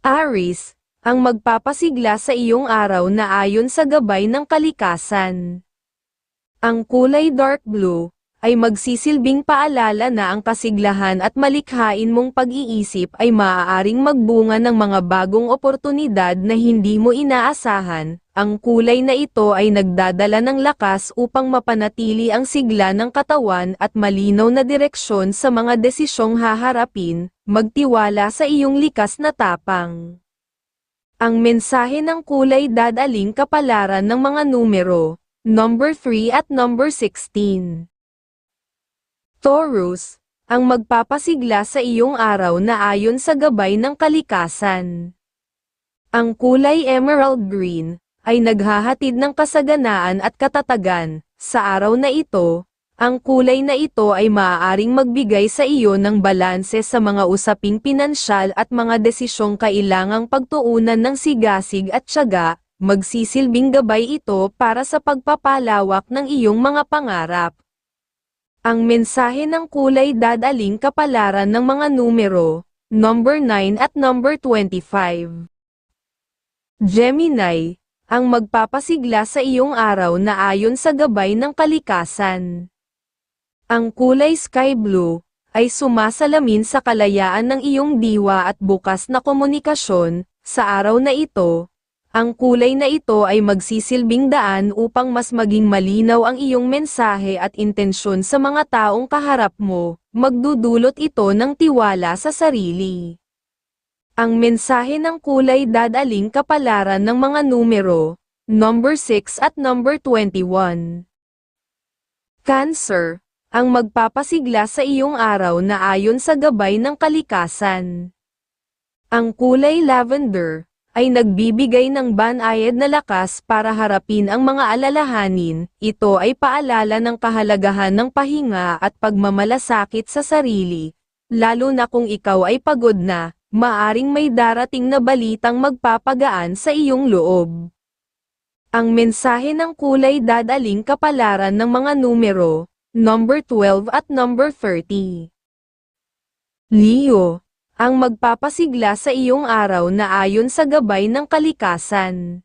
Aris, ang magpapasigla sa iyong araw na ayon sa gabay ng kalikasan. Ang kulay dark blue, ay magsisilbing paalala na ang kasiglahan at malikhain mong pag-iisip ay maaaring magbunga ng mga bagong oportunidad na hindi mo inaasahan. Ang kulay na ito ay nagdadala ng lakas upang mapanatili ang sigla ng katawan at malinaw na direksyon sa mga desisyong haharapin, magtiwala sa iyong likas na tapang. Ang mensahe ng kulay dadaling kapalaran ng mga numero, number 3 at number 16. Taurus, ang magpapasigla sa iyong araw na ayon sa gabay ng kalikasan. Ang kulay emerald green, ay naghahatid ng kasaganaan at katatagan. Sa araw na ito, ang kulay na ito ay maaaring magbigay sa iyo ng balanse sa mga usaping pinansyal at mga desisyong kailangang pagtuunan ng sigasig at tiyaga, magsisilbing gabay ito para sa pagpapalawak ng iyong mga pangarap. Ang mensahe ng kulay dadaling kapalaran ng mga numero, number 9 at number 25. Gemini, ang magpapasigla sa iyong araw na ayon sa gabay ng kalikasan. Ang kulay sky blue, ay sumasalamin sa kalayaan ng iyong diwa at bukas na komunikasyon, sa araw na ito, ang kulay na ito ay magsisilbing daan upang mas maging malinaw ang iyong mensahe at intensyon sa mga taong kaharap mo, magdudulot ito ng tiwala sa sarili. Ang mensahe ng kulay dadaling kapalaran ng mga numero, number 6 at number 21. Cancer, ang magpapasigla sa iyong araw na ayon sa gabay ng kalikasan. Ang kulay lavender, ay nagbibigay ng banayad na lakas para harapin ang mga alalahanin, ito ay paalala ng kahalagahan ng pahinga at pagmamalasakit sa sarili, lalo na kung ikaw ay pagod na, maaring may darating na balitang magpapagaan sa iyong loob. Ang mensahe ng kulay dadaling kapalaran ng mga numero, number 12 at number 30. Leo, ang magpapasigla sa iyong araw na ayon sa gabay ng kalikasan.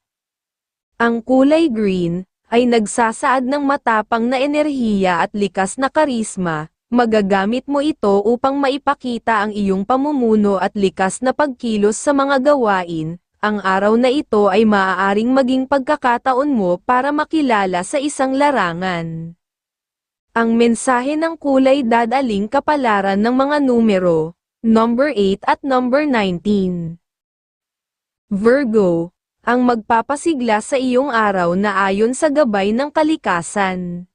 Ang kulay green, ay nagsasaad ng matapang na enerhiya at likas na karisma, magagamit mo ito upang maipakita ang iyong pamumuno at likas na pagkilos sa mga gawain, ang araw na ito ay maaaring maging pagkakataon mo para makilala sa isang larangan. Ang mensahe ng kulay dadaling kapalaran ng mga numero, number 8 at number 19. Virgo, ang magpapasigla sa iyong araw na ayon sa gabay ng kalikasan.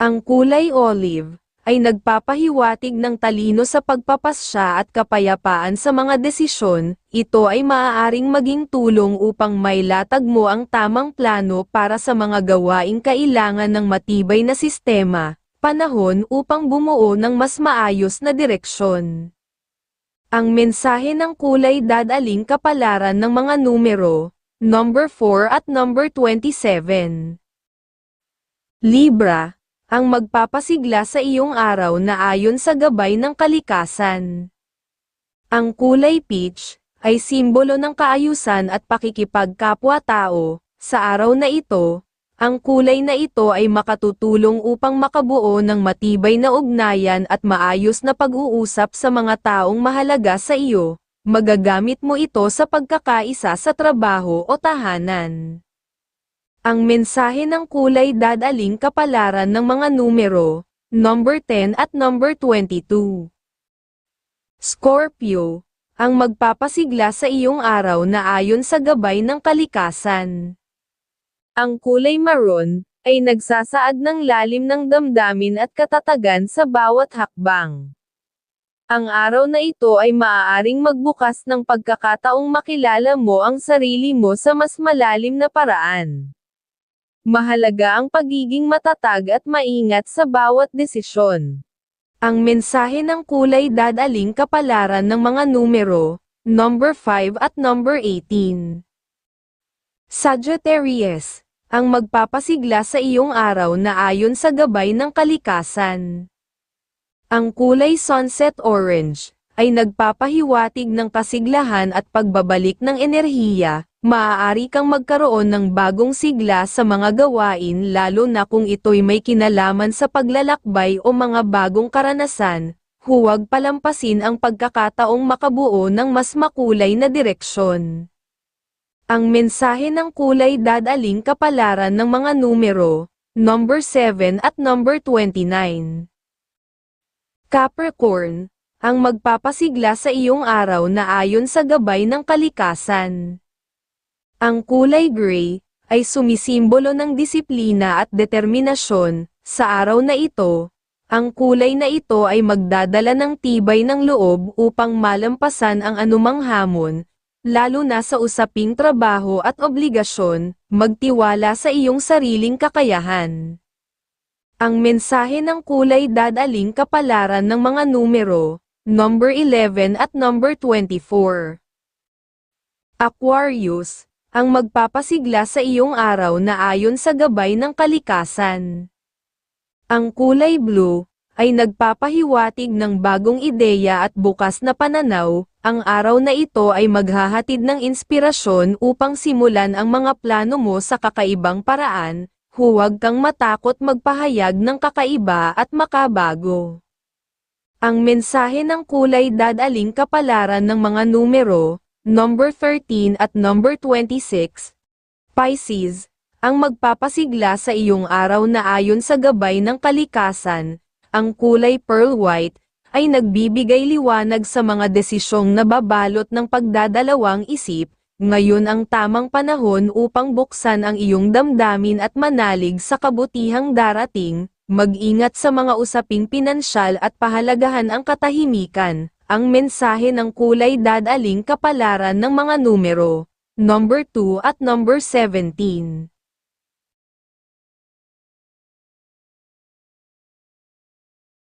Ang kulay olive, ay nagpapahiwatig ng talino sa pagpapasya at kapayapaan sa mga desisyon, ito ay maaaring maging tulong upang mailatag mo ang tamang plano para sa mga gawaing kailangan ng matibay na sistema, panahon upang bumuo ng mas maayos na direksyon. Ang mensahe ng kulay dadaling kapalaran ng mga numero, number 4 at number 27. Libra, ang magpapasigla sa iyong araw na ayon sa gabay ng kalikasan. Ang kulay peach, ay simbolo ng kaayusan at pakikipagkapwa-tao, sa araw na ito, ang kulay na ito ay makatutulong upang makabuo ng matibay na ugnayan at maayos na pag-uusap sa mga taong mahalaga sa iyo. Magagamit mo ito sa pagkakaisa sa trabaho o tahanan. Ang mensahe ng kulay dadaling kapalaran ng mga numero, number 10 at number 22. Scorpio, ang magpapasigla sa iyong araw na ayon sa gabay ng kalikasan. Ang kulay maroon, ay nagsasaad ng lalim ng damdamin at katatagan sa bawat hakbang. Ang araw na ito ay maaaring magbukas ng pagkakataong makilala mo ang sarili mo sa mas malalim na paraan. Mahalaga ang pagiging matatag at maingat sa bawat desisyon. Ang mensahe ng kulay dadaling kapalaran ng mga numero, number 5 at number 18. Sagittarius ang magpapasigla sa iyong araw na ayon sa gabay ng kalikasan. Ang kulay sunset orange, ay nagpapahiwatig ng kasiglahan at pagbabalik ng enerhiya, maaari kang magkaroon ng bagong sigla sa mga gawain lalo na kung ito'y may kinalaman sa paglalakbay o mga bagong karanasan, huwag palampasin ang pagkakataong makabuo ng mas makulay na direksyon. Ang mensahe ng kulay dadaling kapalaran ng mga numero, number 7 at number 29. Capricorn, ang magpapasigla sa iyong araw na ayon sa gabay ng kalikasan. Ang kulay gray ay sumisimbolo ng disiplina at determinasyon. Sa araw na ito, ang kulay na ito ay magdadala ng tibay ng loob upang malampasan ang anumang hamon, lalo na sa usaping trabaho at obligasyon, magtiwala sa iyong sariling kakayahan. Ang mensahe ng kulay dadaling kapalaran ng mga numero, number 11 at number 24. Aquarius, ang magpapasigla sa iyong araw na ayon sa gabay ng kalikasan. Ang kulay blue, ay nagpapahiwatig ng bagong ideya at bukas na pananaw, ang araw na ito ay maghahatid ng inspirasyon upang simulan ang mga plano mo sa kakaibang paraan, huwag kang matakot magpahayag ng kakaiba at makabago. Ang mensahe ng kulay dadaling kapalaran ng mga numero, number 13 at number 26, Pisces, ang magpapasigla sa iyong araw na ayon sa gabay ng kalikasan, ang kulay pearl white, ay nagbibigay liwanag sa mga desisyong nababalot ng pagdadalawang isip, ngayon ang tamang panahon upang buksan ang iyong damdamin at manalig sa kabutihang darating, mag-ingat sa mga usaping pinansyal at pahalagahan ang katahimikan, ang mensahe ng kulay dadaling kapalaran ng mga numero, number 2 at number 17.